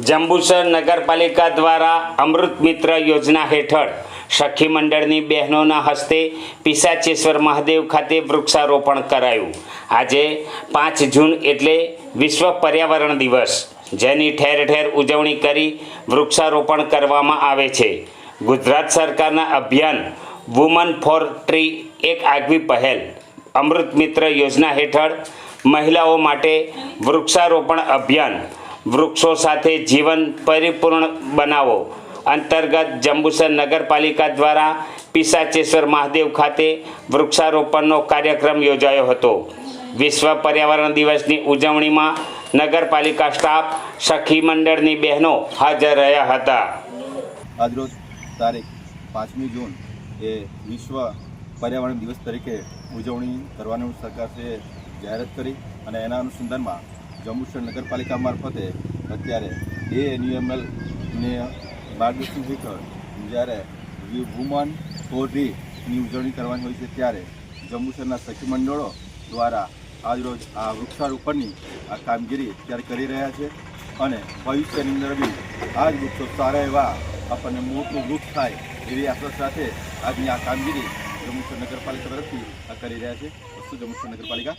જંબુસર નગરપાલિકા દ્વારા અમૃત મિત્ર યોજના હેઠળ સખી મંડળની બહેનોના હસ્તે પિસાચેશ્વર મહાદેવ ખાતે વૃક્ષારોપણ કરાયું. આજે પાંચ જૂન એટલે વિશ્વ પર્યાવરણ દિવસ. જેની ઠેર ઠેર ઉજવણી કરી વૃક્ષારોપણ કરવામાં આવે છે. ગુજરાત સરકારના અભિયાન વુમન ફોર ટ્રી એક આગવી પહેલ. અમૃત મિત્ર યોજના હેઠળ મહિલાઓ માટે વૃક્ષારોપણ અભિયાન વૃક્ષો સાથે જીવન પરિપૂર્ણ બનાવો. અંતર્ગત જંબુસર નગરપાલિકા દ્વારા પિસાચેશ્વર મહાદેવ ખાતે વૃક્ષારોપણનો કાર્યક્રમ યોજાયો હતો. વિશ્વ પર્યાવરણ દિવસની ઉજવણીમાં નગરપાલિકા સ્ટાફ, સખી મંડળની બહેનો હાજર રહ્યા હતા. આજરોજ તારીખ પાંચમી જૂન એ વિશ્વ પર્યાવરણ દિવસ તરીકે ઉજવણી કરવાનું સરકારશ્રીએ જાહેરાત કરી અને એના અનુસંધાનમાં જંબુસર નગરપાલિકા મારફતે અત્યારે એ એન્યુએમએલને માર્ગદર્શન હેઠળ જ્યારે વુમન ફોરની ઉજવણી કરવાની હોય છે ત્યારે જંબુસરના સખી મંડળો દ્વારા આજરોજ આ વૃક્ષારોપણની આ કામગીરી અત્યારે કરી રહ્યા છે અને ભવિષ્યની અંદર બી આ જ વૃક્ષો સારા એવા આપણને મોટું વૃક્ષ થાય એવી આશા સાથે આજની આ કામગીરી જમ્મુસર નગરપાલિકા તરફથી આ કરી રહ્યા છે. વસ્તુ જમ્મુસર નગરપાલિકા.